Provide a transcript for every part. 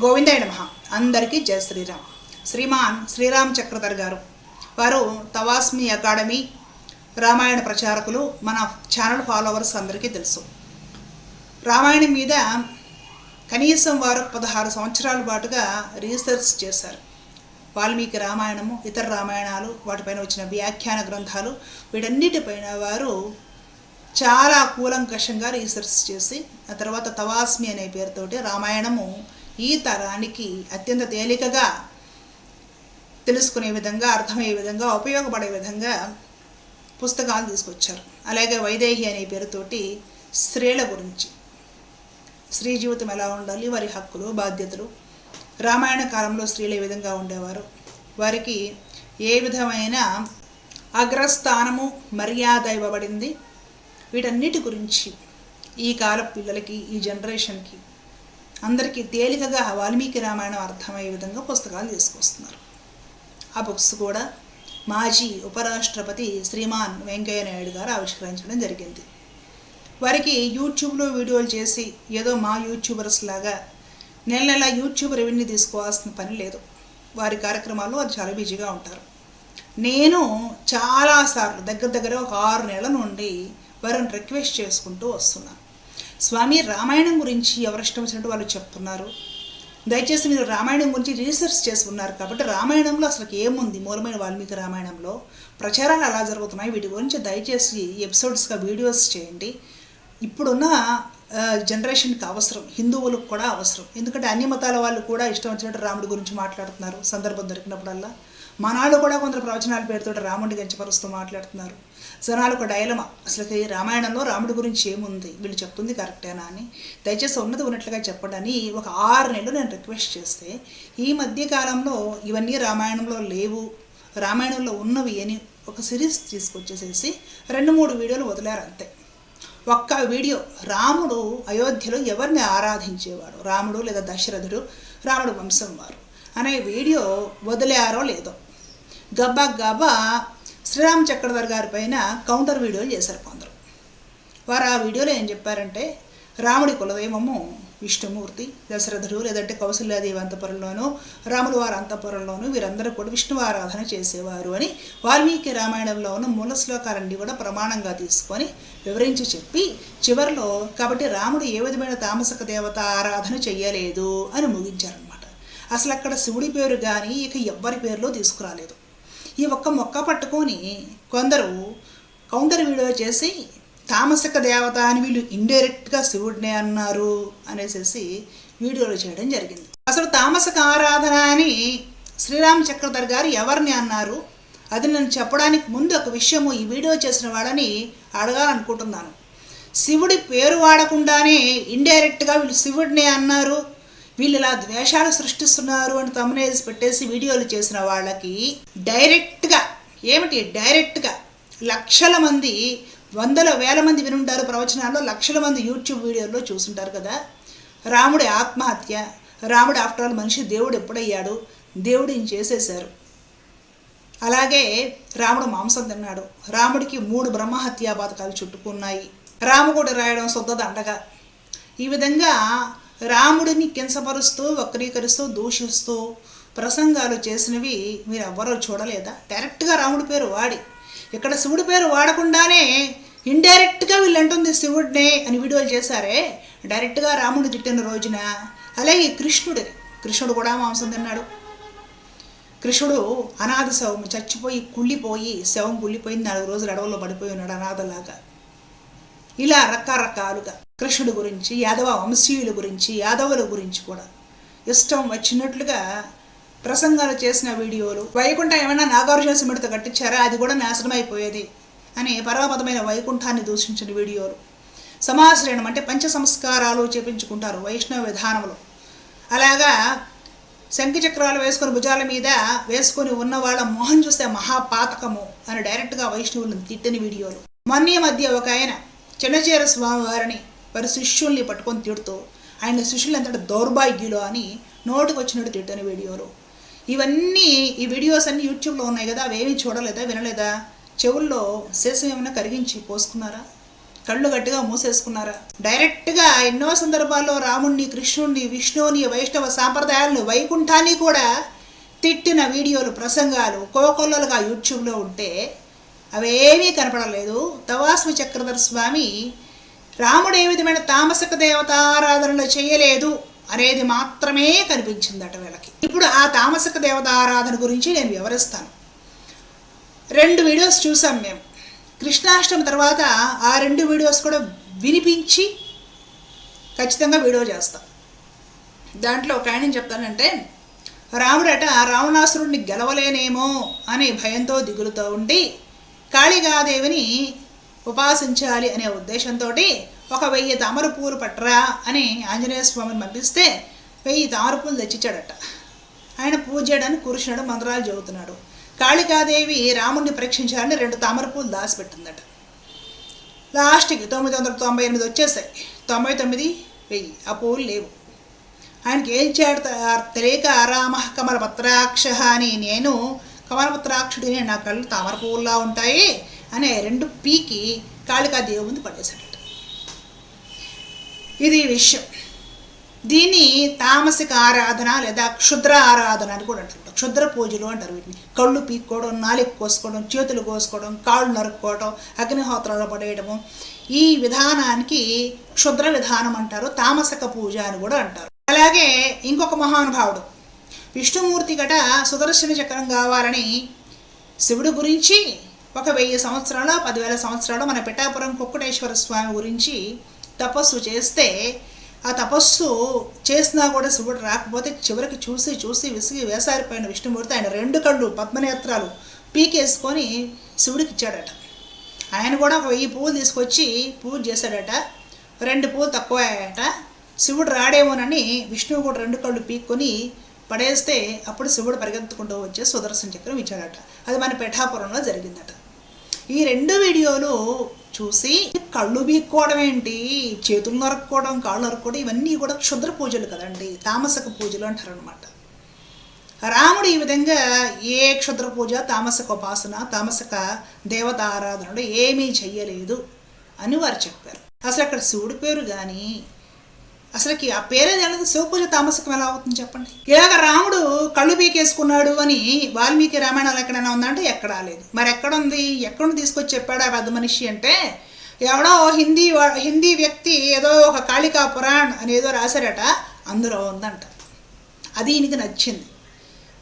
గోవిందాయ నమ. అందరికీ జయ శ్రీరామ్. శ్రీమాన్ శ్రీరామ్ చక్రధర్ గారు. వారు తవాస్మి అకాడమీ రామాయణ ప్రచారకులు మన ఛానల్ ఫాలోవర్స్ అందరికీ తెలుసు. రామాయణం మీద కనీసం వారు పదహారు సంవత్సరాల పాటుగా రీసెర్చ్ చేశారు. వాల్మీకి రామాయణము ఇతర రామాయణాలు వాటిపైన వచ్చిన వ్యాఖ్యాన గ్రంథాలు వీటన్నిటిపైన వారు చాలా కూలంకషంగా రీసెర్చ్ చేసి ఆ తర్వాత తవాస్మి అనే పేరుతోటి రామాయణము ఈ తరానికి అత్యంత తేలికగా తెలుసుకునే విధంగా అర్థమయ్యే విధంగా ఉపయోగపడే విధంగా పుస్తకాలు తీసుకొచ్చారు. అలాగే వైదేహి అనే పేరుతోటి స్త్రీల గురించి. స్త్రీ జీవితం ఎలా ఉండాలి వారి హక్కులు బాధ్యతలు. రామాయణ కాలంలో స్త్రీలు ఏ విధంగా ఉండేవారు? వారికి ఏ విధమైన అగ్రస్థానము మర్యాద ఇవ్వబడింది? వీటన్నిటి గురించి ఈ కాల పిల్లలకి ఈ జనరేషన్కి అందరికీ తేలికగా వాల్మీకి రామాయణం అర్థమయ్యే విధంగా పుస్తకాలు తీసుకొస్తున్నారు. ఆ బుక్స్ కూడా మాజీ ఉపరాష్ట్రపతి శ్రీమాన్ వెంకయ్య నాయుడు గారు ఆవిష్కరించడం జరిగింది. వారికి యూట్యూబ్లో వీడియోలు చేసి ఏదో మా యూట్యూబర్స్ లాగా నెల నెల యూట్యూబ్ రెవెన్యూ తీసుకోవాల్సిన పని లేదు. వారి కార్యక్రమాల్లో వారు చాలా బిజీగా ఉంటారు. నేను చాలాసార్లు దగ్గర దగ్గర ఒక ఆరు నెలల నుండి వారిని రిక్వెస్ట్ చేసుకుంటూ వస్తున్నాను స్వామి రామాయణం గురించి ఎవరిష్టం వచ్చినట్టు వాళ్ళు చెప్తున్నారు. దయచేసి మీరు రామాయణం గురించి రీసెర్చ్ చేసి ఉన్నారు కాబట్టి రామాయణంలో అసలు ఏముంది? మూలమైన వాల్మీకి రామాయణంలో ప్రచారాలు అలా జరుగుతున్నాయి? వీటి గురించి దయచేసి ఎపిసోడ్స్గా వీడియోస్ చేయండి. ఇప్పుడున్న జనరేషన్కి అవసరం. హిందువులకు కూడా అవసరం. ఎందుకంటే అన్ని మతాల వాళ్ళు కూడా ఇష్టం వచ్చినట్టు రాముడి గురించి మాట్లాడుతున్నారు. సందర్భం దొరికినప్పుడల్లా. మనాళ్ళు కూడా కొందరు ప్రవచనాల పేరుతో రాముడిని గంచపరుస్తూ మాట్లాడుతున్నారు. జనాలకు డైలమ అసలు ఈ రామాయణంలో రాముడి గురించి ఏముంది? వీళ్ళు చెప్తుంది కరెక్టేనా అని. దయచేసి ఉన్నది ఉన్నట్లుగా చెప్పడని ఒక ఆరు నెలలు నేను రిక్వెస్ట్ చేస్తే ఈ మధ్య కాలంలో ఇవన్నీ రామాయణంలో లేవు. రామాయణంలో ఉన్నవి అని ఒక సిరీస్ తీసుకొచ్చేసేసి రెండు మూడు వీడియోలు వదిలారు అంతే. ఒక్క వీడియో రాముడు అయోధ్యలో ఎవరిని ఆరాధించేవాడు? రాముడు లేదా దశరథుడు? రాముడు వంశం వారు. అనే వీడియో వదిలారో లేదో. గబ్బా గబ్బా శ్రీరామ్ చక్రధర్ గారి పైన కౌంటర్ వీడియోలు చేశారు కొందరు. వారు ఆ వీడియోలో ఏం చెప్పారంటే రాముడి కులదైవము విష్ణుమూర్తి దశరథుడు లేదంటే కౌశల్యాదేవి అంతపురంలోనూ రాములు వారి అంతపురంలోను వీరందరూ కూడా విష్ణు ఆరాధన చేసేవారు అని వాల్మీకి రామాయణంలో ఉన్న మూల శ్లోకాలన్నీ కూడా ప్రమాణంగా తీసుకొని వివరించి చెప్పి చివరిలో కాబట్టి రాముడు ఏ విధమైన తామసక దేవత ఆరాధన చెయ్యలేదు అని ముగించారనమాట అసలు అక్కడ శివుడి పేరు కానీ ఇక ఎవ్వరి పేరులో తీసుకురాలేదు. ఈ ఒక్క మొక్క పట్టుకొని కొందరు కౌంటర్ వీడియో చేసి తామసిక దేవత అని వీళ్ళు ఇండైరెక్ట్గా శివుడినే అన్నారు అనేసి వీడియోలు చేయడం జరిగింది. అసలు తామసిక ఆరాధన అని శ్రీరామ్ చక్రధర్ గారు ఎవరిని అన్నారు? అది నేను చెప్పడానికి ముందు ఒక విషయము ఈ వీడియో చేసిన వాళ్ళని అడగాలనుకుంటున్నాను. శివుడి పేరు వాడకుండానే ఇండైరెక్ట్గా వీళ్ళు శివుడినే అన్నారు. వీళ్ళు ఇలా ద్వేషాలు సృష్టిస్తున్నారు అని తమ్మునేసి పెట్టేసి వీడియోలు చేసిన వాళ్ళకి డైరెక్ట్గా ఏమిటి డైరెక్ట్గా లక్షల మంది వందల వేల మంది వినుంటారు ప్రవచనాల్లో లక్షల మంది యూట్యూబ్ వీడియోల్లో చూసుంటారు కదా. రాముడి ఆత్మహత్య రాముడు ఆఫ్టర్ ఆల్ మనిషి దేవుడు ఎప్పుడయ్యాడు? దేవుడు ఈయన చేసేశారు. అలాగే రాముడు మాంసం తిన్నాడు. రాముడికి మూడు బ్రహ్మహత్యా పథకాలు చుట్టుకున్నాయి. రాముడు రాయడం సొద్దదండగా ఈ విధంగా రాముడిని కించపరుస్తూ వక్రీకరిస్తూ దూషిస్తూ ప్రసంగాలు చేసినవి మీరు ఎవ్వరూ చూడలేదా డైరెక్ట్గా రాముడి పేరు వాడి. ఇక్కడ శివుడి పేరు వాడకుండానే ఇండైరెక్ట్గా వీళ్ళు అంటుంది శివుడినే అని వీడియోలు చేశారే. డైరెక్ట్గా రాముడు తిట్టిన రోజున అలాగే కృష్ణుడి. కృష్ణుడు కూడా మాంసం తిన్నాడు. కృష్ణుడు అనాథ శవం చచ్చిపోయి కుళ్ళిపోయి శవం కుళ్ళిపోయింది నాలుగు రోజులు అడవుల్లో పడిపోయి ఉన్నాడు అనాథలాగా. ఇలా రకరకాలుగా. కృష్ణుడి గురించి యాదవ వంశీయుల గురించి యాదవుల గురించి కూడా. ఇష్టం వచ్చినట్లుగా ప్రసంగాలు చేసిన వీడియోలు. వైకుంఠం ఏమైనా నాగార్జున సిమెంట్తో కట్టించారా? అది కూడా నాశనం అయిపోయేది అని పరమపదమైన వైకుంఠాన్ని దూషించిన వీడియోలు. సమాశ్రయణం అంటే పంచ సంస్కారాలు చేపించుకుంటారు వైష్ణవ విధానంలో. అలాగా శంఖ చక్రాలు వేసుకొని భుజాల మీద వేసుకొని ఉన్న వాళ్ళ మొహం చూస్తే మహాపాతకము అని డైరెక్ట్గా వైష్ణవులను తిట్టిన వీడియోలు. మొన్న మధ్య ఒక ఆయన చిన్నచీర స్వామివారిని వారి శిష్యుల్ని పట్టుకొని తిడుతూ ఆయన శిష్యులు ఎంత దౌర్భాగ్యులు అని నోటికి వచ్చినట్టు తిట్టిన వీడియోలు. ఇవన్నీ ఈ వీడియోస్ అన్నీ యూట్యూబ్లో ఉన్నాయి కదా అవేమీ చూడలేదా వినలేదా? చెవుల్లో శేషం ఏమైనా కరిగించి పోసుకున్నారా? కళ్ళు గట్టిగా మూసేసుకున్నారా? డైరెక్ట్గా ఎన్నో సందర్భాల్లో రాముణ్ణి కృష్ణుణ్ణి విష్ణువుని వైష్ణవ సాంప్రదాయాలను వైకుంఠాన్ని కూడా తిట్టిన వీడియోలు ప్రసంగాలు కోకొల్లలుగా యూట్యూబ్లో ఉంటే అవేమీ కనపడలేదు. తవాస్మి చక్రధర స్వామి రాముడు ఏ విధమైన తామసక దేవతారాధనలు చేయలేదు అనేది మాత్రమే కనిపించిందట వీళ్ళకి. ఇప్పుడు ఆ తామసక దేవతారాధన గురించి నేను వివరిస్తాను. రెండు వీడియోస్ చూసాం మేము. కృష్ణాష్టమి తర్వాత ఆ రెండు వీడియోస్ కూడా వినిపించి ఖచ్చితంగా వీడియో చేస్తాం. దాంట్లో ఒక ఆయన చెప్తానంటే రాముడట రావణాసురుడిని గెలవలేనేమో అనే భయంతో దిగులుతో ఉండి కాళికాదేవిని ఉపాసించాలి అనే ఉద్దేశంతో ఒక వెయ్యి తామర పూలు పట్టరా అని ఆంజనేయ స్వామిని పంపిస్తే వెయ్యి తామర పూలు తెచ్చిచ్చాడట. ఆయన పూజ చేయడానికి కూర్చున్నాడు మంత్రాలు చదువుతున్నాడు. కాళికాదేవి రాముడిని పరీక్షించాలని రెండు తామర పూలు దాచిపెట్టిందట. లాస్ట్కి తొమ్మిది వందల తొంభై ఎనిమిది వచ్చేసాయి. తొంభై తొమ్మిది వెయ్యి. ఆ పూలు లేవు. ఆయనకి ఏం చేయడు తెలియక రామ కమలపత్రాక్ష అని నేను కమలపత్రాక్షుడిని నా కళ్ళు తామర పువ్వుల్లా ఉంటాయి. అనే రెండు పీకి కాళికాదేవి ముందు పడేశాడట. ఇది విషయం. దీన్ని తామసిక ఆరాధన లేదా క్షుద్ర ఆరాధన అని కూడా అంటారు. క్షుద్ర పూజలు అంటారు వీటిని. కళ్ళు పీక్కోవడం నాలుగు కోసుకోవడం చేతులు కోసుకోవడం కాళ్ళు నరుక్కోవడం అగ్నిహోత్రాలు పడేయడము. ఈ విధానానికి క్షుద్ర విధానం అంటారు తామసక పూజ అని కూడా అంటారు. అలాగే ఇంకొక మహానుభావుడు. విష్ణుమూర్తి గట సుదర్శన చక్రం కావాలని శివుడు గురించి ఒక వెయ్యి సంవత్సరాలు పదివేల సంవత్సరాలు మన పిఠాపురం కుక్కటేశ్వర స్వామి గురించి తపస్సు చేస్తే ఆ తపస్సు చేసినా కూడా శివుడు రాకపోతే చివరికి చూసి చూసి విసిగి వేసారిపోయిన విష్ణుమూర్తి ఆయన రెండు కళ్ళు పద్మనేత్రాలు పీకేసుకొని శివుడికి ఇచ్చాడట. ఆయన కూడా ఒక వెయ్యి పువ్వులు తీసుకొచ్చి పూజ చేశాడట. రెండు పువ్వులు తక్కువయ్యాయట. శివుడు రాడేమోనని విష్ణువు కూడా రెండు కళ్ళు పీక్కొని పడేస్తే అప్పుడు శివుడు పరిగెత్తుకుంటూ వచ్చే సుదర్శన చక్రం ఇచ్చాడట. అది మన పిఠాపురంలో జరిగిందట. ఈ రెండు వీడియోలు చూసి కళ్ళు బీక్కోవడం ఏంటి? చేతులు నరక్కోవడం కాళ్ళు నరుక్కోవడం ఇవన్నీ కూడా క్షుద్ర పూజలు కదండి. తామసక పూజలు అంటారు అనమాట రాముడు ఈ విధంగా ఏ క్షుద్ర పూజ తామసక ఉపాసన తామసక దేవత ఆరాధనలు ఏమీ చెయ్యలేదు అని వారు చెప్పారు. అసలు అక్కడ శివుడి పేరు కానీ అసలుకి ఆ పేరే తెలియదు శివపూజ తామసకం ఎలా అవుతుంది చెప్పండి? ఇలాగ రాముడు కళ్ళు పీకేసుకున్నాడు అని వాల్మీకి రామాయణాలు ఎక్కడైనా ఉందంటే ఎక్కడా లేదు. మరి ఎక్కడ ఉంది తీసుకొచ్చి చెప్పాడు ఆ పెద్ద మనిషి అంటే ఎవడో హిందీ హిందీ వ్యక్తి ఏదో ఒక కాళికా పురాణ్ అని ఏదో రాశారట అందులో ఉందంట. అది ఈయనకి నచ్చింది.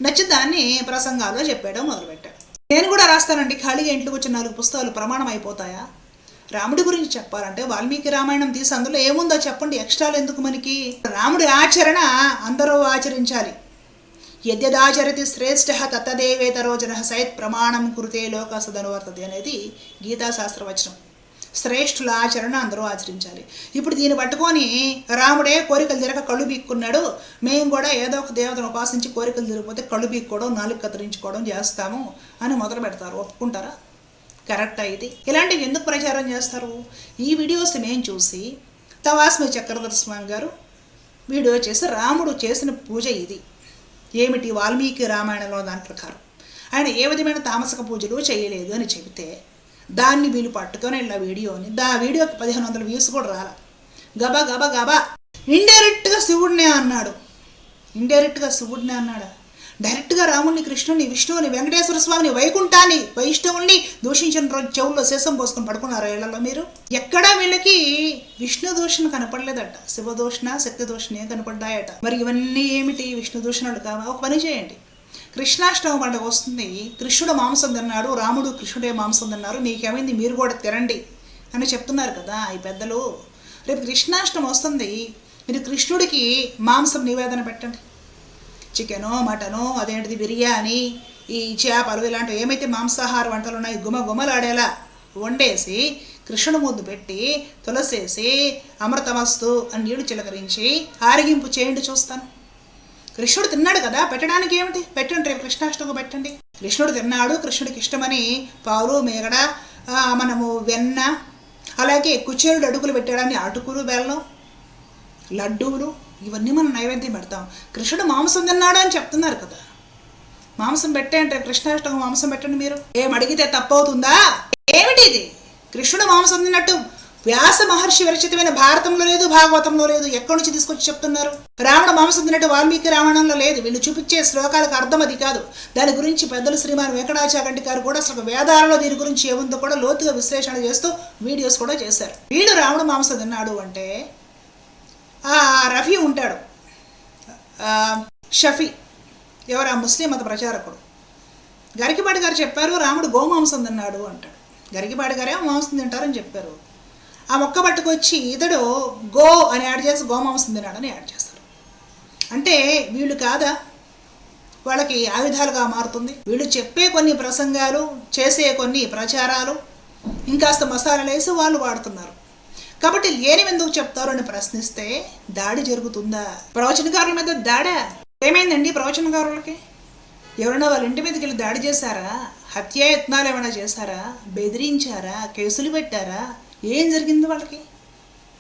నచ్చిన దాన్ని ప్రసంగాల్లో చెప్పాడో మొదలుపెట్టాడు. నేను కూడా రాస్తానండి. ఖాళీగా ఇంట్లోకి వచ్చిన నాలుగు పుస్తకాలు ప్రమాణం అయిపోతాయా? రాముడి గురించి చెప్పాలంటే వాల్మీకి రామాయణం తీసి అందులో ఏముందో చెప్పండి. ఎక్స్ట్రాలు ఎందుకు మనకి? రాముడి ఆచరణ అందరూ ఆచరించాలి. యద్యదాచరతి శ్రేష్ఠ తత్తదేవేతరోజన సయత్ ప్రమాణం కురితే లోక సదనువర్తది అనేది గీతాశాస్త్ర వచనం శ్రేష్ఠుల ఆచరణ అందరూ ఆచరించాలి. ఇప్పుడు దీన్ని పట్టుకొని రాముడే కోరికలు తిరగ కళ్ళు బీక్కున్నాడు. మేము కూడా ఏదో ఒక దేవతను ఉపాసించి కోరికలు తిరిగిపోతే కళ్ళు బీక్కోవడం నాలుగు కత్తిరించుకోవడం చేస్తాము అని మొదలు పెడతారు. ఒప్పుకుంటారా? కరెక్ట్ ఇది? ఇలాంటివి ఎందుకు ప్రచారం చేస్తారు? ఈ వీడియోస్ మేము చూసి తవాస్మి చక్రధర స్వామి గారు వీడియో చేసి రాముడు చేసిన పూజ ఇది. ఏమిటి వాల్మీకి రామాయణంలో దాని ప్రకారం? ఆయన ఏ విధమైన తామసక పూజలు చేయలేదు అని చెబితే దాన్ని వీళ్ళు పట్టుకొని వెళ్ళా వీడియోని దా వీడియోకి పదిహేను వందల వ్యూస్ కూడా రాల. గబా గబా గబా. ఇండైరెక్ట్గా శివుడినే అన్నాడు. ఇండైరెక్ట్గా శివుడినే అన్నాడా? డైరెక్ట్గా రాముడిని కృష్ణుని విష్ణువుని వెంకటేశ్వర స్వామిని వైకుంఠాన్ని వైష్ణవుణ్ణి దూషించిన రోజు చెవుల్లో శేషం పోసుకొని పడుకున్నారు ఇళ్ళలో మీరు? ఎక్కడా వీళ్ళకి విష్ణు దూషణ కనపడలేదట. శివ దూషణ శక్తి దూషణే కనపడ్డాయట. మరి ఇవన్నీ ఏమిటి విష్ణు దూషణలు కావా? ఒక పని చేయండి. కృష్ణాష్టమి పండుగ వస్తుంది. కృష్ణుడు మాంసం తిన్నాడు రాముడు కృష్ణుడే మాంసం తిన్నారు. మీకేమైంది? మీరు కూడా తినండి అని చెప్తున్నారు కదా ఈ పెద్దలు. రేపు కృష్ణాష్టమి వస్తుంది. మీరు కృష్ణుడికి మాంసం నివేదన పెట్టండి. చికెను మటను అదేంటిది బిర్యానీ ఈ చేపలు ఇలాంటివి ఏమైతే మాంసాహార వంటలు ఉన్నాయి గుమ గుమలాడేలా వండేసి కృష్ణుడు ముద్దు పెట్టి తులసేసి అమృతమస్తు అని నీళ్ళు చిలకరించి ఆరగింపు చేయండి చూస్తాను. కృష్ణుడు తిన్నాడు కదా పెట్టడానికి ఏమిటి? పెట్టండి రేపు కృష్ణాష్టమి పెట్టండి. కృష్ణుడు తిన్నాడు కృష్ణుడికి ఇష్టమని పాలు మేగడ మనము వెన్న అలాగే కుచేరుడు అడుగులు పెట్టాడని అటుకులు బెల్లం లడ్డూలు ఇవన్నీ మనం నైవేద్యం పెడతాం. కృష్ణుడు మాంసం తిన్నాడు అని చెప్తున్నారు కదా. మాంసం పెట్టే అంటే కృష్ణాష్టమి మాంసం పెట్టండి మీరు. ఏం అడిగితే తప్పవుతుందా? ఏమిటి ఇది? కృష్ణుడు మాంసం తిన్నట్టు వ్యాస మహర్షి విరచితమైన భారతంలో లేదు భాగవతంలో లేదు ఎక్కడి నుంచి తీసుకొచ్చి చెప్తున్నారు? రావణ మాంసం తిన్నట్టు వాల్మీకి రావణంలో లేదు. వీళ్ళు చూపించే శ్లోకాలకు అర్థం అది కాదు. దాని గురించి పెద్దలు శ్రీమాన్ వెంకటాచాగంటి గారు కూడా అసలు వేదాలలో దీని గురించి ఏముందో కూడా లోతుగా విశ్లేషణ చేస్తూ వీడియోస్ కూడా చేశారు. వీళ్ళు రావణ మాంసం తిన్నాడు అంటే రఫీ ఉంటాడు. షఫీ. ఎవరు? ఆ ముస్లిం మత ప్రచారకుడు. గరికిపాటి గారు చెప్పారు రాముడు గోమాంసం తిన్నాడు అంటాడు. గరికిపాటి గారే మాంసం తింటారని చెప్పారు. ఆ మొక్క పట్టుకొచ్చి ఇతడు గో అని యాడ్ చేసి గోమాంసం తిన్నాడని యాడ్ చేస్తారు. అంటే వీళ్ళు కాదా? వాళ్ళకి ఆయుధాలుగా మారుతుంది. వీళ్ళు చెప్పే కొన్ని ప్రసంగాలు చేసే కొన్ని ప్రచారాలు ఇంకాస్త మసాలాలు వేసి వాళ్ళు వాడుతున్నారు. కాబట్టి లేనివి ఎందుకు చెప్తారు అని ప్రశ్నిస్తే దాడి జరుగుతుందా? ప్రవచనకారుల మీద దాడా? ఏమైందండి ప్రవచనకారులకి? ఎవరైనా వాళ్ళ ఇంటి మీదకి వెళ్ళి దాడి చేశారా? హత్యాయత్నాలు ఏమైనా చేశారా? బెదిరించారా? కేసులు పెట్టారా? ఏం జరిగింది వాళ్ళకి?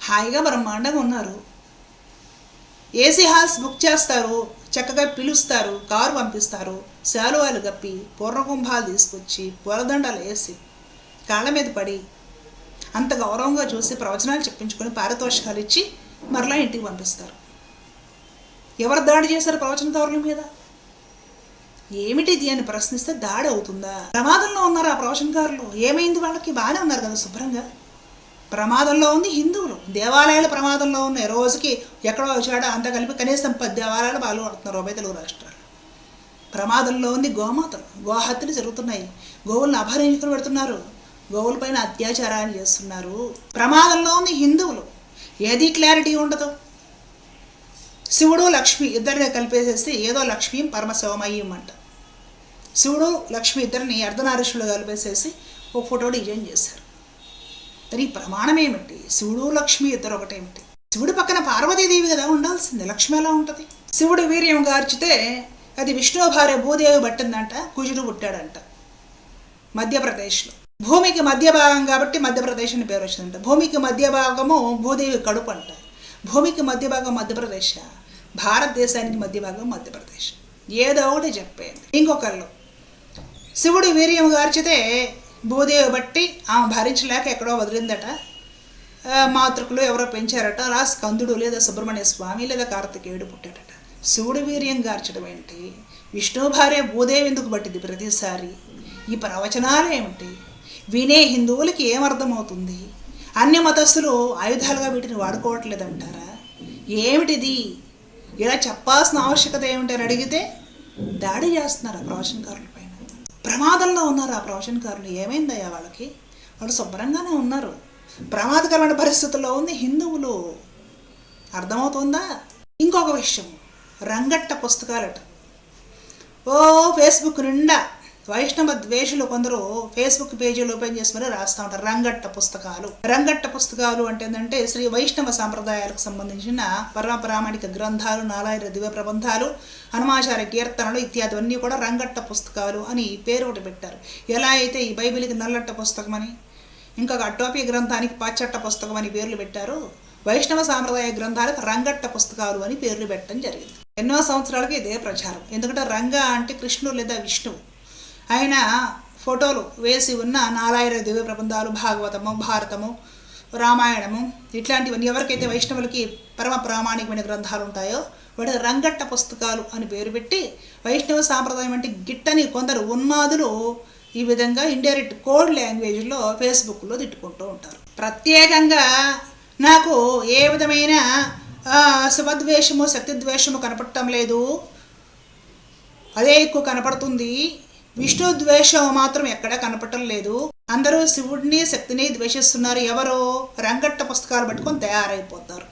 హాయిగా బ్రహ్మాండంగా ఉన్నారు. ఏసీ హాల్స్ బుక్ చేస్తారు చక్కగా పిలుస్తారు కారు పంపిస్తారు శాలువాలు గప్పి పూర్ణకుంభాలు తీసుకొచ్చి పూలదండలు వేసి కాళ్ళ మీద పడి అంత గౌరవంగా చూసి ప్రవచనాలు చెప్పించుకొని పారితోషికాలు ఇచ్చి మరలా ఇంటికి పంపిస్తారు. ఎవరు దాడి చేశారు ప్రవచనకారుల మీద? ఏమిటిది అని ప్రశ్నిస్తే దాడి అవుతుందా? ప్రమాదంలో ఉన్నారు ఆ ప్రవచనకారులు. ఏమైంది వాళ్ళకి? బాగానే ఉన్నారు కదా శుభ్రంగా. ప్రమాదంలో ఉంది హిందువులు. దేవాలయాలు ప్రమాదంలో ఉన్నాయి. రోజుకి ఎక్కడో వచ్చాడో అంత కలిపి కనీసం పది దేవాలయాలు పాల్గొడుతున్నారు ఉభయ తెలుగు రాష్ట్రాలు. ప్రమాదంలో ఉంది గోమాతలు. గోహత్యలు జరుగుతున్నాయి. గోవులను అపహరించుకుని పెడుతున్నారు. గోవుల పైన అత్యాచారాలు చేస్తున్నారు. ప్రమాదంలో ఉంది హిందువులు. ఏది క్లారిటీ ఉండదు. శివుడు లక్ష్మి ఇద్దరిని కలిపేసేసి ఏదో లక్ష్మీ పరమశివమయ్యం అంట శివుడు లక్ష్మి ఇద్దరిని అర్ధనారీషులు కలిపేసేసి ఒక ఫోటో డిజైన్ చేశారు. దానికి ప్రమాణం ఏమిటి? శివుడు లక్ష్మి ఇద్దరు ఒకటేమిటి? శివుడు పక్కన పార్వతీదేవి కదా ఉండాల్సింది. లక్ష్మి ఎలా ఉంటుంది? శివుడు వీర్యం గార్చితే అది విష్ణు భార్య భూదేవి పట్టిందంట కుజుడు పుట్టాడంట. మధ్యప్రదేశ్లో. భూమికి మధ్య భాగం కాబట్టి మధ్యప్రదేశ్ అని పేరు వచ్చిందంట. భూమికి మధ్య భాగము భూదేవి కడుపు అంట. భూమికి మధ్య భాగం మధ్యప్రదేశ్ భారతదేశానికి మధ్య భాగం మధ్యప్రదేశ్. ఏదో ఒకటి చెప్పేయండి. ఇంకొకళ్ళు. శివుడు వీర్యం గార్చితే భూదేవి బట్టి ఆమె భరించలేక ఎక్కడో వదిలిందట. మాతృకులు ఎవరో పెంచారట. రా స్కందుడు లేదా సుబ్రహ్మణ్య స్వామి లేదా కార్తికేయుడు పుట్టాడట. శివుడు వీర్యం గార్చడం ఏంటి? విష్ణు భార్య భూదేవి ఎందుకు పట్టింది ప్రతిసారి? ఈ ప్రవచనాలు ఏమిటి? వినే హిందువులకి ఏమర్థమవుతుంది అన్య మతస్థులు ఆయుధాలుగా వీటిని వాడుకోవట్లేదంటారా? ఏమిటిది? ఇలా చెప్పాల్సిన ఆవశ్యకత ఏమిటని అడిగితే దాడి చేస్తున్నారు ఆ ప్రవచనకారుల పైన. ప్రమాదంలో ఉన్నారు ఆ ప్రవచనకారులు. ఏమైందయ్యా వాళ్ళకి? వాళ్ళు శుభ్రంగానే ఉన్నారు. ప్రమాదకరమైన పరిస్థితుల్లో ఉంది హిందువులు. అర్థమవుతుందా? ఇంకొక విషయం. రంగట్ట పుస్తకాలట. ఓ ఫేస్బుక్ నిండా వైష్ణవ ద్వేషులు కొందరు ఫేస్బుక్ పేజీలు ఓపెన్ చేసి మరి రాస్తూ ఉంటారు. రంగట్ట పుస్తకాలు. రంగట్ట పుస్తకాలు అంటే ఏంటంటే శ్రీ వైష్ణవ సాంప్రదాయాలకు సంబంధించిన పరమప్రామాణిక గ్రంథాలు నాలాయిర దివ్య ప్రబంధాలు హనుమాచార్య కీర్తనలు ఇత్యాదివన్నీ కూడా రంగట్ట పుస్తకాలు అని పేరు ఒకటి పెట్టారు. ఎలా అయితే ఈ బైబిల్కి నల్లట్ట పుస్తకం అని ఇంకొక అటోపీ గ్రంథానికి పాచట్ట పుస్తకం అని పేర్లు పెట్టారు వైష్ణవ సాంప్రదాయ గ్రంథాలకు రంగట్ట పుస్తకాలు అని పేర్లు పెట్టడం జరిగింది. ఎన్నో సంవత్సరాలకి ఇదే ప్రచారం. ఎందుకంటే రంగ అంటే కృష్ణుడు లేదా విష్ణువు. ఆయన ఫోటోలు వేసి ఉన్న నారాయణ దివ్య ప్రబంధాలు భాగవతము భారతము రామాయణము ఇట్లాంటివన్నీ ఎవరికైతే వైష్ణవులకి పరమ ప్రామాణికమైన గ్రంథాలు ఉంటాయో వాటి రంగట్ట పుస్తకాలు అని పేరు పెట్టి వైష్ణవ సాంప్రదాయం అంటే గిట్టని కొందరు ఉన్మాదులు ఈ విధంగా ఇండైరెక్ట్ కోడ్ లాంగ్వేజ్లో ఫేస్బుక్లో తిట్టుకుంటూ ఉంటారు. ప్రత్యేకంగా నాకు ఏ విధమైన ఆ, శుభద్వేషము శక్తిద్వేషము కనపడటం లేదు. అదే ఎక్కువ కనపడుతుంది. విష్ణు ద్వేషం మాత్రం ఎక్కడా కనపడటం లేదు. అందరూ శివుడిని శక్తిని ద్వేషిస్తున్నారు. ఎవరు రంగట్ట పుస్తకాలు పట్టుకొని తయారైపోతారు.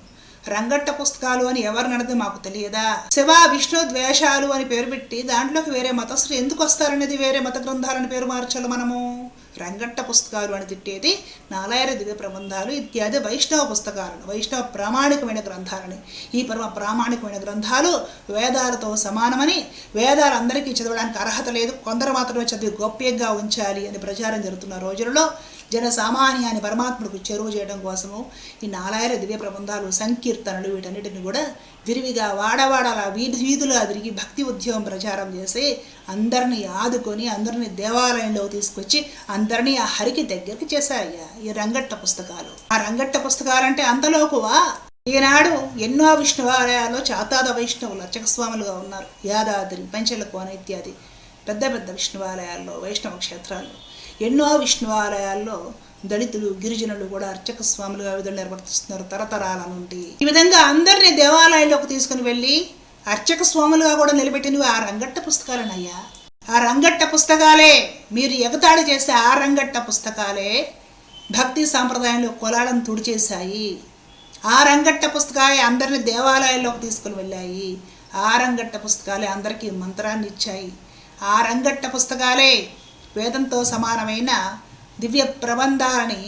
రంగట్ట పుస్తకాలు అని ఎవరు నడది మాకు తెలియదా? శివ విష్ణు ద్వేషాలు అని పేరు పెట్టి దాంట్లోకి వేరే మతస్థులు ఎందుకు వస్తారనేది వేరే మత గ్రంథాలని పేరు మార్చాలి మనము. రంగట్ట పుస్తకాలు అని తిట్టేది నాలాయర దివ్య ప్రబంధాలు ఇత్యాది వైష్ణవ పుస్తకాలను వైష్ణవ ప్రామాణికమైన గ్రంథాలని. ఈ పరమ ప్రామాణికమైన గ్రంథాలు వేదాలతో సమానమని వేదాలు అందరికీ చదవడానికి అర్హత లేదు. కొందరు మాత్రమే చదివి గోప్యంగా ఉంచాలి అని ప్రచారం జరుగుతున్న రోజులలో జన సామాన్యాన్ని పరమాత్ముడికి చెరువు చేయడం కోసము ఈ నాలాయిర దివ్య ప్రబంధాలు సంకీర్తనలు వీటన్నిటిని కూడా విరివిగా వాడవాడలా వీధి వీధులుగా తిరిగి భక్తి ఉద్యోగం ప్రచారం చేసి అందరినీ ఆదుకొని అందరినీ దేవాలయంలో తీసుకొచ్చి అందరినీ ఆ హరికి దగ్గరికి చేశాయ్యా ఈ రంగట్ట పుస్తకాలు. ఆ రంగట్ట పుస్తకాలంటే అంతలోకువా? ఈనాడు ఎన్నో విష్ణువాలయాల్లో చాతాద వైష్ణవులు అర్చకస్వాములుగా ఉన్నారు. యాదాద్రి పంచలకోన ఇత్యాది పెద్ద పెద్ద విష్ణువాలయాల్లో వైష్ణవ క్షేత్రాల్లో. ఎన్నో విష్ణువాలయాల్లో దళితులు గిరిజనులు కూడా అర్చక స్వాములుగా విధులు నిర్వర్తిస్తున్నారు తరతరాల నుండి ఈ విధంగా అందరినీ దేవాలయంలోకి తీసుకుని వెళ్ళి అర్చక స్వాములుగా కూడా నిలబెట్టినవి ఆ రంగట్ట పుస్తకాలనయ్యా. ఆ రంగట్ట పుస్తకాలే మీరు ఎగతాళి చేసే ఆ రంగట్ట పుస్తకాలే భక్తి సాంప్రదాయంలో కొలాడం తుడిచేశాయి. ఆ రంగట్ట పుస్తకాలే అందరిని దేవాలయాల్లోకి తీసుకుని వెళ్ళాయి. ఆ రంగట్ట పుస్తకాలే అందరికీ మంత్రాన్ని ఇచ్చాయి ఆ రంగట్ట పుస్తకాలే వేదంతో సమానమైన దివ్య ప్రబంధాలని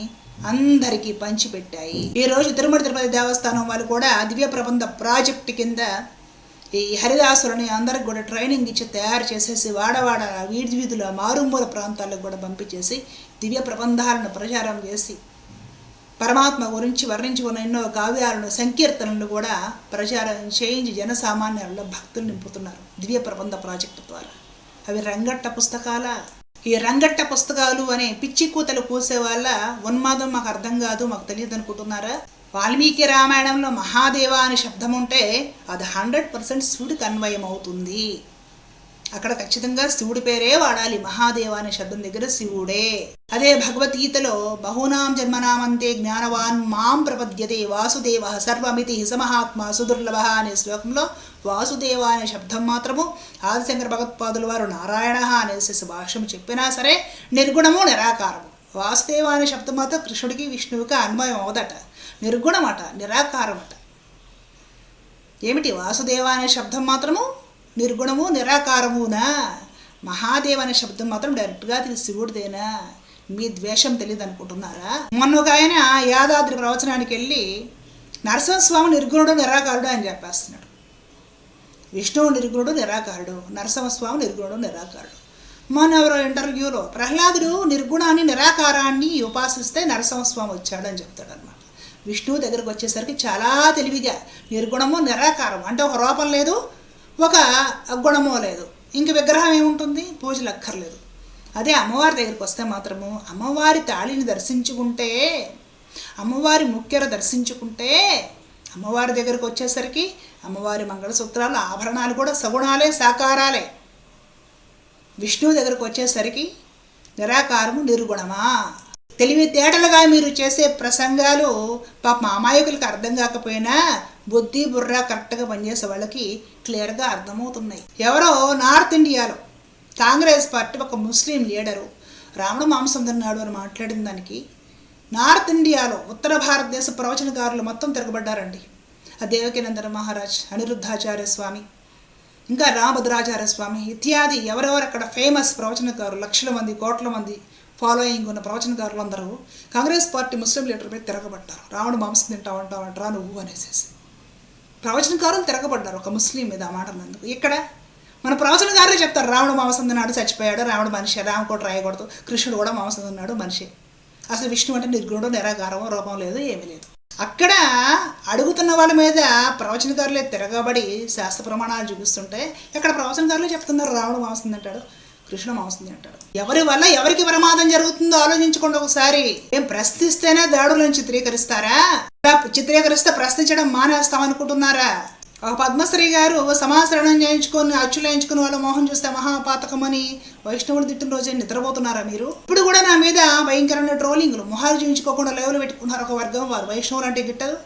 అందరికీ పంచిపెట్టాయి. ఈరోజు తిరుమల తిరుపతి దేవస్థానం వాళ్ళు కూడా దివ్య ప్రబంధ ప్రాజెక్టు కింద ఈ హరిదాసులని అందరికి కూడా ట్రైనింగ్ ఇచ్చి తయారు చేసేసి వాడవాడ వీధి వీధుల మారుమూల ప్రాంతాలకు కూడా పంపించేసి దివ్య ప్రబంధాలను ప్రచారం చేసి పరమాత్మ గురించి వర్ణించి ఉన్న ఎన్నో కావ్యాలను సంకీర్తనలు కూడా ప్రచారం చేయించి జనసామాన్యాల్లో భక్తులు నింపుతున్నారు దివ్య ప్రబంధ ప్రాజెక్టు ద్వారా. అవి రంగట్ట పుస్తకాల? ఈ రంగట్ట పుస్తకాలు అనే పిచ్చి కూతలు పూసే వాళ్ళ ఉన్మాదం మాకు అర్థం కాదు మాకు తెలియదు అనుకుంటున్నారా? వాల్మీకి రామాయణంలో మహాదేవ అనే శబ్దం ఉంటే అది హండ్రెడ్ పర్సెంట్ శివుడికి అన్వయం అవుతుంది అక్కడ ఖచ్చితంగా శివుడి పేరే వాడాలి. మహాదేవ అనే శబ్దం దగ్గర శివుడే. అదే భగవద్గీతలో బహునాం జన్మనామంతే జ్ఞానవాన్ మాం ప్రపద్యతే వాసుదేవ సర్వమితి హిసమహాత్మా సుదుర్లభ అనే శ్లోకంలో వాసుదేవ అనే శబ్దం మాత్రము ఆదిశంకర భగవత్పాదుల వారు నారాయణ అనేసి భాష్యం చెప్పినా సరే నిర్గుణము నిరాకారము. వాసుదేవ అనే శబ్దం మాత్రం కృష్ణుడికి విష్ణువుకి అన్వయం అవదట. నిర్గుణమట నిరాకారమట. ఏమిటి వాసుదేవ అనే శబ్దం మాత్రము? నిర్గుణము నిరాకారమునా. మహాదేవ్ అనే శబ్దం మాత్రం డైరెక్ట్గా తెలిసి శివుడిదేనా? మీ ద్వేషం తెలియదు అనుకుంటున్నారా మొన్న ఒక ఆయన యాదాద్రి ప్రవచనానికి వెళ్ళి నరసింహస్వామి నిర్గుణుడు నిరాకారుడు అని చెప్పేస్తున్నాడు. విష్ణువు నిర్గుణుడు నిరాకారుడు. నరసింహస్వామి నిర్గుణుడు నిరాకారుడు. మొన్న ఎవరో ఇంటర్వ్యూలో ప్రహ్లాదుడు నిర్గుణాన్ని నిరాకారాన్ని ఉపాసిస్తే నరసింహస్వామి వచ్చాడని చెప్తాడు అనమాట విష్ణువు దగ్గరకు వచ్చేసరికి చాలా తెలివిగా నిర్గుణము నిరాకారం అంటే ఒక రూపం లేదు ఒక గుణమో లేదు. ఇంక విగ్రహం ఏముంటుంది? పూజలు అక్కర్లేదు. అదే అమ్మవారి దగ్గరికి వస్తే మాత్రము అమ్మవారి తాళిని దర్శించుకుంటే అమ్మవారి ముఖ్యర దర్శించుకుంటే అమ్మవారి దగ్గరకు వచ్చేసరికి అమ్మవారి మంగళసూత్రాలు ఆభరణాలు కూడా సగుణాలే సాకారాలే. విష్ణువు దగ్గరకు వచ్చేసరికి నిరాకారము నిర్గుణమా? తెలివితేటలుగా మీరు చేసే ప్రసంగాలు పాప అమాయకులకు అర్థం కాకపోయినా బుద్ధి బుర్ర కరెక్ట్గా పనిచేసే వాళ్ళకి క్లియర్గా అర్థమవుతున్నాయి. ఎవరో నార్త్ ఇండియాలో కాంగ్రెస్ పార్టీ ఒక ముస్లిం లీడరు రావణ మాంసం తిన్నాడు అని మాట్లాడిన దానికి నార్త్ ఇండియాలో ఉత్తర భారతదేశ ప్రవచనకారులు మొత్తం తిరగబడ్డారండి. ఆ దేవకీనందన మహారాజ్ అనిరుద్ధాచార్య స్వామి ఇంకా రామభద్రాచార్య స్వామి ఇత్యాది ఎవరెవరు అక్కడ ఫేమస్ ప్రవచనకారులు లక్షల మంది కోట్ల మంది ఫాలోయింగ్ ఉన్న ప్రవచనకారులు అందరూ కాంగ్రెస్ పార్టీ ముస్లిం లీడర్ మీద తిరగబడ్డారు. రావణ మాంసం తింటావు అంటావంటరా నువ్వు అనేసేసి. ప్రవచనకారులు తిరగబడ్డారు ఒక ముస్లిం మీద ఆ మాట అన్నందుకు. ఇక్కడ మన ప్రవచనకారులే చెప్తారు రావణ మాంసం తిన్నాడు చచ్చిపోయాడు రావణ మనిషి రామకోట రాయకూడదు కృష్ణుడు కూడా మాంసం మనిషి. అసలు విష్ణు అంటే నిర్గుణుడు నిరాకారం రూపం లేదు ఏమీ లేదు. అక్కడ అడుగుతున్న వాళ్ళ మీద ప్రవచనకారులే తిరగబడి శాస్త్ర ప్రమాణాలు చూపిస్తుంటే ఇక్కడ ప్రవచనకారులే చెప్తున్నారు రావణ మాంసం కృష్ణ మాంసం తింటాడు ఎవరి వల్ల ఎవరికి ప్రమాదం జరుగుతుందో ఆలోచించుకోండి ఒకసారి ఏం ప్రశ్నిస్తేనే దాడులను చిత్రీకరిస్తారా? చిత్రీకరిస్తే ప్రశ్నించడం మానేస్తాం అనుకుంటున్నారా? ఒక పద్మశ్రీ గారు సమాచరణం చేయించుకొని అచ్చులు వేయించుకుని వాళ్ళ మోహం చూస్తే మహాపాతకం అని వైష్ణవుడు తిట్టిన రోజే నిద్రపోతున్నారా మీరు? ఇప్పుడు కూడా నా మీద భయంకరమైన ట్రోలింగ్లు. మొహాలు చూయించుకోకుండా లెవెల్ పెట్టుకున్నారు ఒక వర్గం వారు. వైష్ణవులు అంటే గిట్టదు.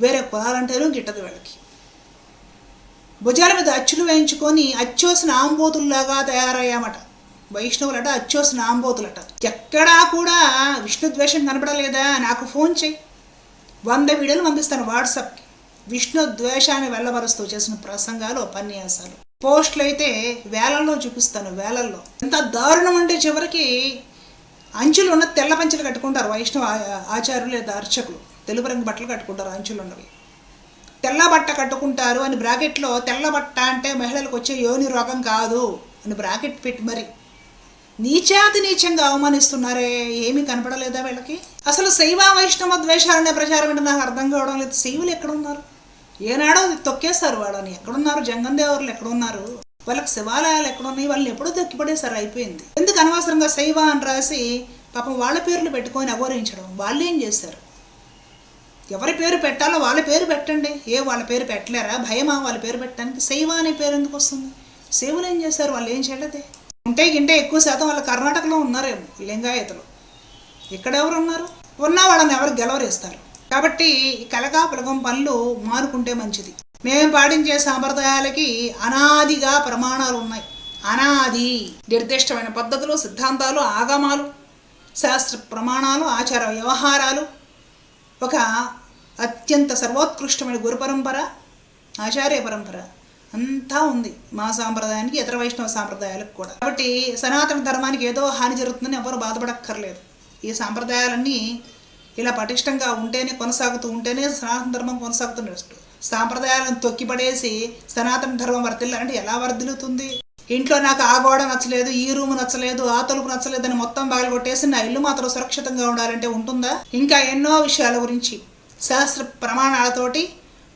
వేరే కులాలంటేనూ గిట్టదు వాళ్ళకి. భుజాల మీద అచ్చులు వేయించుకొని అచ్చోసిన ఆంబోతుల్లాగా తయారయ్యామట. వైష్ణవులట అచ్చోసిన ఆంబోతులట. ఎక్కడా కూడా విష్ణు ద్వేషం కనపడలేదా నాకు ఫోన్ చేయి. వంద వీడియోలు పంపిస్తాను వాట్సాప్కి. విష్ణు ద్వేషాన్ని వెళ్ళబరుస్తూ చేసిన ప్రసంగాలు ఉపన్యాసాలు. పోస్టులు అయితే వేలల్లో చూపిస్తాను వేలల్లో. ఎంత దారుణం అంటే చివరికి అంచులు ఉన్న తెల్ల పంచలు కట్టుకుంటారు వైష్ణవ ఆచార్యులు లేదా అర్చకులు. తెలుపు రంగు బట్టలు కట్టుకుంటారు అంచులు ఉన్నవి తెల్ల బట్ట కట్టుకుంటారు అని బ్రాకెట్లో తెల్ల బట్ట అంటే మహిళలకు వచ్చే యోని రోగం కాదు అని బ్రాకెట్ పెట్టి మరి నీచాతి నీచంగా అవమానిస్తున్నారే ఏమీ కనపడలేదా వీళ్ళకి? అసలు శైవ వైష్ణవ ద్వేషాలనే ప్రచారం అంటే నాకు అర్థం కావడం లేదు. శైవులు ఎక్కడున్నారు? ఏనాడో తొక్కేస్తారు వాళ్ళని. ఎక్కడున్నారు? జంగం దేవర్లు ఎక్కడున్నారు? వాళ్ళకి శివాలయాలు ఎక్కడున్నాయి? వాళ్ళని ఎప్పుడో తొక్కిపడేసారు అయిపోయింది. ఎందుకు అనవసరంగా శైవ అని రాసి పాపం వాళ్ళ పేర్లు పెట్టుకొని అఘోరించడం? వాళ్ళు ఏం చేశారు? ఎవరి పేరు పెట్టాలో వాళ్ళ పేరు పెట్టండి. ఏ వాళ్ళ పేరు పెట్టలేరా? భయమా? వాళ్ళ పేరు పెట్టడానికి శైవ అనే పేరు ఎందుకు వస్తుంది? శైవులు ఏం చేశారు? వాళ్ళు ఏం చేయలేదే? ఉంటే గింటే ఎక్కువ శాతం వాళ్ళు కర్ణాటకలో ఉన్నారేమో లింగాయతలు. ఇక్కడ ఎవరు ఉన్నారు? ఉన్న వాళ్ళని ఎవరు గెలవరేస్తారు? కాబట్టి ఈ పనులు మారుకుంటే మంచిది. మేము పాటించే సాంప్రదాయాలకి అనాదిగా ప్రమాణాలు ఉన్నాయి. అనాది నిర్దిష్టమైన పద్ధతులు సిద్ధాంతాలు ఆగమాలు శాస్త్ర ప్రమాణాలు ఆచార వ్యవహారాలు. ఒక అత్యంత సర్వోత్కృష్టమైన గురు పరంపర ఆచార్య పరంపర అంతా ఉంది మా సాంప్రదాయానికి ఇతర వైష్ణవ సాంప్రదాయాలకు కూడా. కాబట్టి సనాతన ధర్మానికి ఏదో హాని జరుగుతుందని ఎవరు బాధపడక్కర్లేదు. ఈ సాంప్రదాయాలన్నీ ఇలా పటిష్టంగా ఉంటేనే కొనసాగుతూ ఉంటేనే సనాతన ధర్మం కొనసాగుతున్నట్టు సాంప్రదాయాలను తొక్కిపడేసి సనాతన ధర్మం వర్తిల్లాలంటే ఎలా వర్ధిల్లుతుంది ఇంట్లో నాకు ఆ గోడ నచ్చలేదు ఈ రూమ్ నచ్చలేదు ఆ తలుపు నచ్చలేదు అని మొత్తం బాగా కొట్టేసి నా ఇల్లు మాత్రం సురక్షితంగా ఉండాలంటే ఉంటుందా? ఇంకా ఎన్నో విషయాల గురించి శాస్త్ర ప్రమాణాలతోటి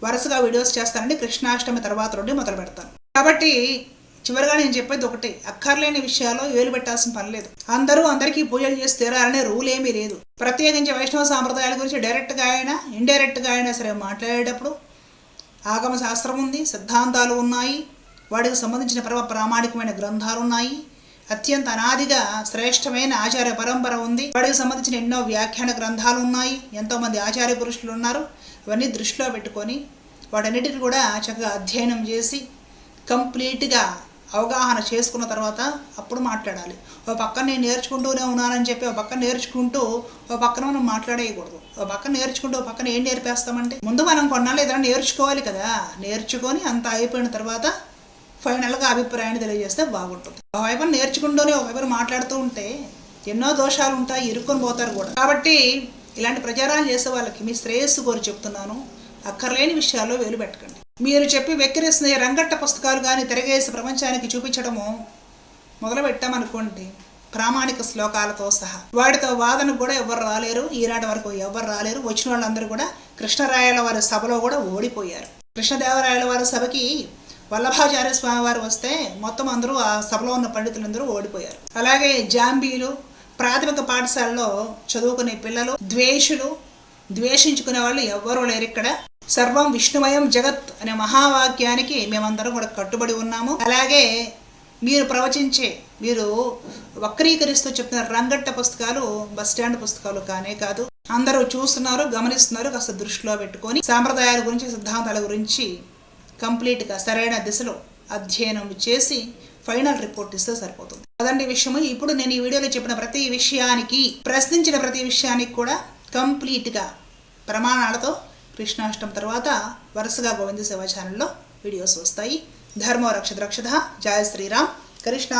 వరుసగా వీడియోస్ చేస్తానండి. కృష్ణాష్టమి తర్వాత నుండి మొదలు పెడతాను. కాబట్టి చివరిగా నేను చెప్పేది ఒకటి. అక్కర్లేని విషయాల్లో వేలు పెట్టాల్సిన పని లేదు. అందరూ అందరికీ పూజలు చేసి తీరాలనే రూల్ ఏమీ లేదు. ప్రత్యేకించి వైష్ణవ సాంప్రదాయాల గురించి డైరెక్ట్గా అయినా ఇండైరెక్ట్గా అయినా సరే మాట్లాడేటప్పుడు ఆగమ శాస్త్రం ఉంది సిద్ధాంతాలు ఉన్నాయి వాటికి సంబంధించిన పరమ ప్రామాణికమైన గ్రంథాలు ఉన్నాయి. అత్యంత అనాదిగా శ్రేష్టమైన ఆచార్య పరంపర ఉంది. వాడికి సంబంధించిన ఎన్నో వ్యాఖ్యాన గ్రంథాలు ఉన్నాయి ఎంతోమంది ఆచార్య పురుషులు ఉన్నారు. ఇవన్నీ దృష్టిలో పెట్టుకొని వాటన్నిటిని కూడా చక్కగా అధ్యయనం చేసి కంప్లీట్గా అవగాహన చేసుకున్న తర్వాత అప్పుడు మాట్లాడాలి. ఓ పక్కన నేను నేర్చుకుంటూనే ఉన్నానని చెప్పి ఒక పక్కన నేర్చుకుంటూ ఓ పక్కన మనం మాట్లాడేయకూడదు. ఓ పక్కన నేర్చుకుంటూ ఒక పక్కన ఏం నేర్పేస్తామంటే ముందు మనం కొన్నాళ్ళు ఏదైనా నేర్చుకోవాలి కదా. నేర్చుకొని అంత అయిపోయిన తర్వాత ఫైనల్గా అభిప్రాయాన్ని తెలియజేస్తే బాగుంటుంది. ఒకవైపు నేర్చుకుంటూనే ఒకవైపు మాట్లాడుతూ ఉంటే ఎన్నో దోషాలు ఉంటాయి ఇరుక్కొని పోతారు కూడా. కాబట్టి ఇలాంటి ప్రచారాలు చేసే వాళ్ళకి మీ శ్రేయస్సు కోరి చెప్తున్నాను. అక్కర్లేని విషయాల్లో వేలు పెట్టకండి. మీరు చెప్పి వెక్కిరిస్తున్న రంగట్ట పుస్తకాలు కానీ తిరగేసి ప్రపంచానికి చూపించడము మొదలు పెట్టామనుకోండి ప్రామాణిక శ్లోకాలతో సహా. వాటితో వాదన కూడా ఎవరు రాలేరు ఈనాటి వరకు ఎవరు రాలేరు. వచ్చిన వాళ్ళందరూ కూడా కృష్ణరాయల వారి సభలో కూడా ఓడిపోయారు. కృష్ణదేవరాయల వారి సభకి వల్లభాచార్య స్వామివారు వస్తే మొత్తం అందరూ ఆ సభలో ఉన్న పండితులందరూ ఓడిపోయారు. అలాగే జాంబీలు ప్రాథమిక పాఠశాలలో చదువుకునే పిల్లలు ద్వేషులు ద్వేషించుకునే వాళ్ళు ఎవ్వరూ లేరు ఇక్కడ. సర్వం విష్ణుమయం జగత్ అనే మహావాక్యానికి మేమందరం కూడా కట్టుబడి ఉన్నాము. అలాగే మీరు ప్రవచించే మీరు వక్రీకరిస్తూ చెప్తున్న రంగట్ట పుస్తకాలు బస్ స్టాండ్ పుస్తకాలు కానే కాదు. అందరూ చూస్తున్నారు గమనిస్తున్నారు కాస్త దృష్టిలో పెట్టుకొని సాంప్రదాయాల గురించి సిద్ధాంతాల గురించి కంప్లీట్గా సరైన దిశలో అధ్యయనం చేసి ఫైనల్ రిపోర్ట్ ఇస్తే సరిపోతుంది. అదండి విషయము. ఇప్పుడు నేను ఈ వీడియోలో చెప్పిన ప్రతి విషయానికి ప్రశ్నించిన ప్రతి విషయానికి కూడా కంప్లీట్గా ప్రమాణాలతో కృష్ణాష్టం తర్వాత వరుసగా గోవింద సేవా ఛానల్లో వీడియోస్ వస్తాయి. ధర్మో రక్షత రక్షత జయ శ్రీరామ్. కృష్ణ